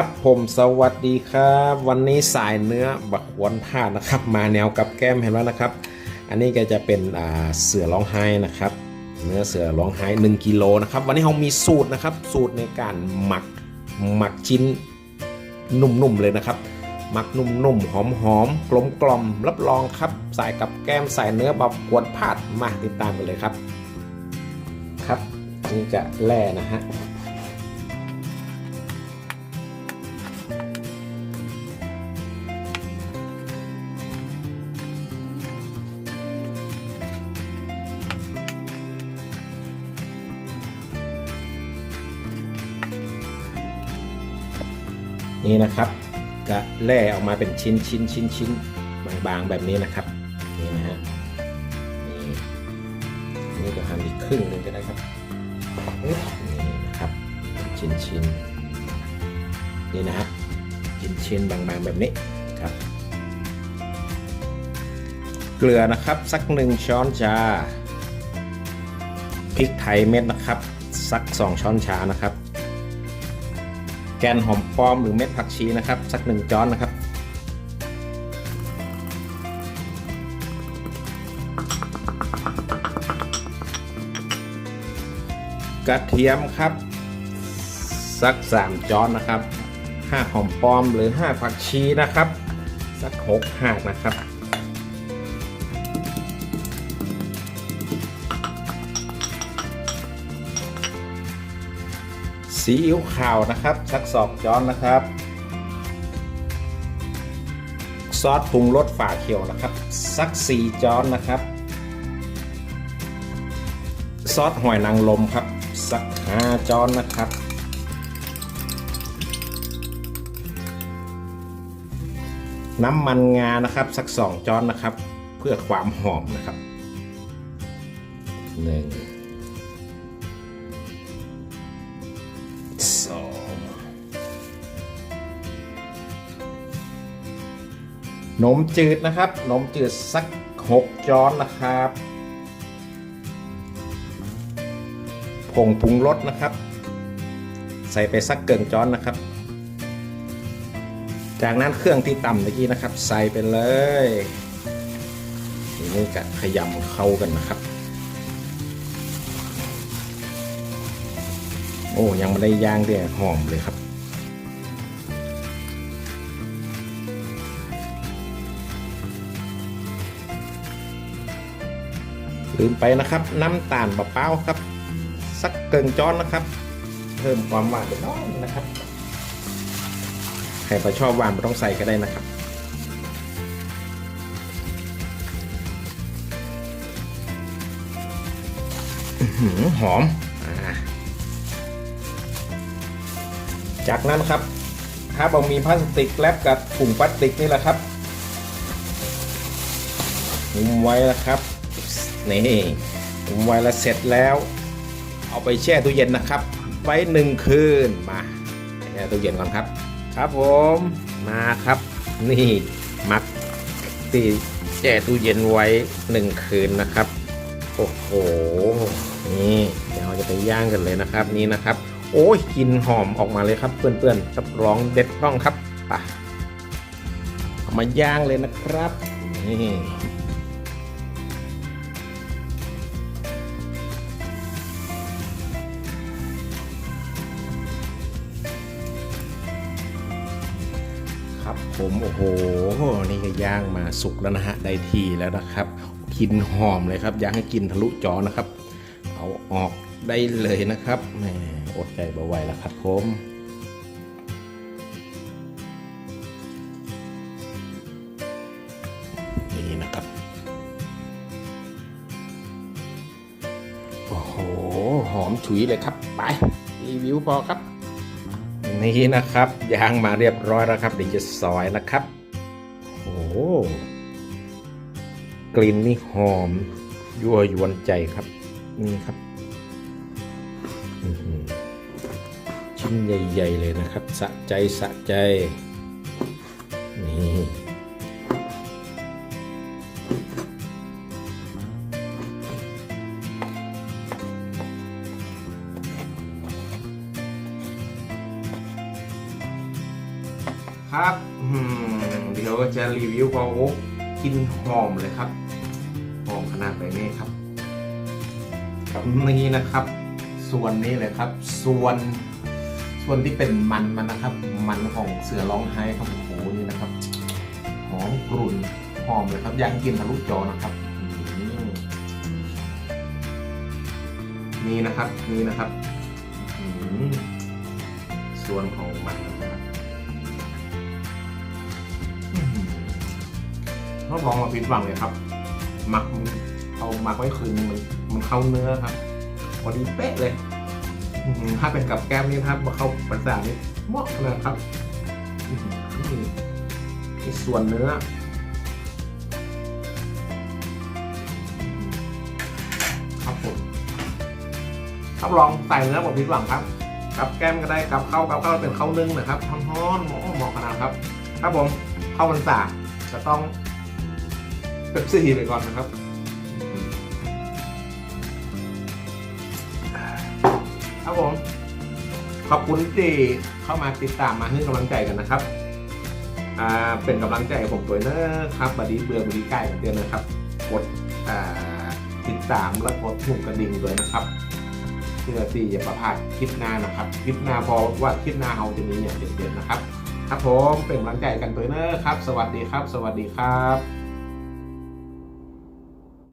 ครับผมสวัสดีครับ วันนี้สายเนื้อบักหวนท่านะครับ มาแนวกับแก้มเห็นแล้วนะครับ อันนี้ก็จะเป็นเสือร้องไห้นะครับ เนื้อเสือร้องไห้1กิโลนะครับ วันนี้เรามีสูตรนะครับ สูตรในการหมักหมักชิ้นนุ่มๆเลยนะครับ หมักนุ่มๆหอมๆกลมๆรับรองครับใส่กับแก้มใส่เนื้อบักหวนพาดมาติดตามกันเลยครับ ครับนี่จะแล่นะฮะ นี่นะครับก็แล่ออกมาเป็นชิ้นชิ้นชิ้นชิ้นบางๆแบบนี้นะครับนี่นะฮะนี่นี่ก็หั่นอีกครึ่งหนึ่งก็ได้ครับนี่นะครับชิ้นชิ้น นี่นะฮะชิ้นชิ้นบางๆแบบนี้ครับ เกลือนะครับสักหนึ่งช้อนชาพริกไทยเม็ดนะครับ สักสองช้อนชานะครับ แกนหอมป้อมหรือเม็ดผักชีนะครับ สักหนึ่งจ้อนนะครับกระเทียมครับ สักสามจ้อนนะครับ ห้าหอมปอมหรือห้าผักชีนะครับ สักหกหากนะครับ ซีอิ๊วขาวนะครับ สักสองจ้อนนะครับ ซอสปรุงรสฝาเขียวนะครับ สักสี่จ้อนนะครับซอสหอยนางรมครับ สักห้าจ้อนนะครับ น้ำมันงานะครับ สักสองจ้อนนะครับ เพื่อความหอมนะครับหนึ่งสองนมจืดนะครับนมจืดสักหกจ้อนนะครับผงปรุงรสนะครับ ใส่ไปสักเกินจ้อนนะครับ จากนั้นเครื่องที่ต่ำเมื่อกี้นะครับ ใส่ไปเลยทีนี้ก็ขยำเข้ากันนะครับ โอ้ยังไม่ได้ย่างด้วยหอมเลยครับลืมไปนะครับน้ำตาลมะพร้าวครับ สักเกินจ้อนนะครับ เพิ่มความหวานไปน้อยนะครับ ใครประชอบหวานไม่ต้องใส่ก็ได้นะครับหอมอจากนั้นครับถ้าบะมีพลาสติกแลบกับถุงพลาสติกนี่แหละครับหุมไว้แล้วครับนี่หุมไว้แล้วเสร็จแล้ว เอาไปแช่ตู้เย็นนะครับ ไว้หนึ่งคืนมาแช่ตู้เย็นก่อนครับ ครับผมมาครับ นี่มัดที่แช่ตู้เย็นไว้หนึ่งคืนนะครับ โอ้โห นี่เดี๋ยวเราจะไปย่างกันเลยนะครับ นี่นะครับ โอ้ยกลินหอมออกมาเลยครับเพื่อนๆรับรองเด็ดต้องครับไปเอามาย่างเลยนะครับนี่ ผมโอ้โห นี่ก็ย่างมาสุกแล้วนะฮะได้ทีแล้วนะครับกินหอมเลยครับย่างให้กินทะลุจอนะครับ เอาออกได้เลยนะครับแหมอดใจบ่ไหวแล้วครับผมนี่นะครับ โอ้โห หอมฉุยเลยครับ ไป รีวิวพอครับ นี้นะครับยางมาเรียบร้อยแล้วครับเดี๋ยวจะซอยนะครับโอ้โหกลิ่นนี่หอม ยั่วยวนใจครับ นี่ครับชิ้นใหญ่ ๆ เลยนะครับ สะใจสะใจ ครับอืมเดี๋ยวจะรีวิวพอโอ๊กกินหอมเลยครับหอมขนาดไหนนี่ครับกับนี่นะครับ ส่วนนี้เลยครับ ส่วนส่วนที่เป็นมันมันนะครับ มันของเสือร้องไห้ครับโอ้โหนี่นะครับหอมกรุ่นหอมเลยครับอยากกินทะลุจอนะครับอืมนี่นะครับนี่นะครับอืมส่วนของมันนะครับ ต้องลองมาพิดหวังเลยครับ หมักเอาหมักไว้คืนมันมันเข้าเนื้อครับพอดีเป๊ะเลยถ้าเป็นกับแก้มนี่ครับเข้าประสาทนี่เหมาะเลยครับนี่ส่วนเนื้อครับผมครับลองใส่เนื้อผมผิดหวังครับกับแก้มก็ได้กับข้าวกับข้าวเป็นข้าวนึ่งนะครับทำฮ้อนหมอเหมาะขนาดครับ ครับผมข้าวมันสาจะต้อง เป๊ปซี่ไปก่อนนะครับครับผม ขอบคุณที่เข้ามาติดตามมาให้กำลังใจกันนะครับ อ่า เป็นกำลังใจผมตัวเนอร์ครับบดีเบือบดีใกล้กันเดือนนะครับ กด อ่า ติดตามและกดหุ่มกระดิ่งด้วยนะครับเพื่อที่จะประพาดคลิปหน้านะครับ คลิปหน้าพอว่าคลิปหน้าเราจะมีอย่างเด็ดๆนะครับ ครับผม เป็นกำลังใจกันตัวเนอร์ครับ สวัสดีครับ สวัสดีครับ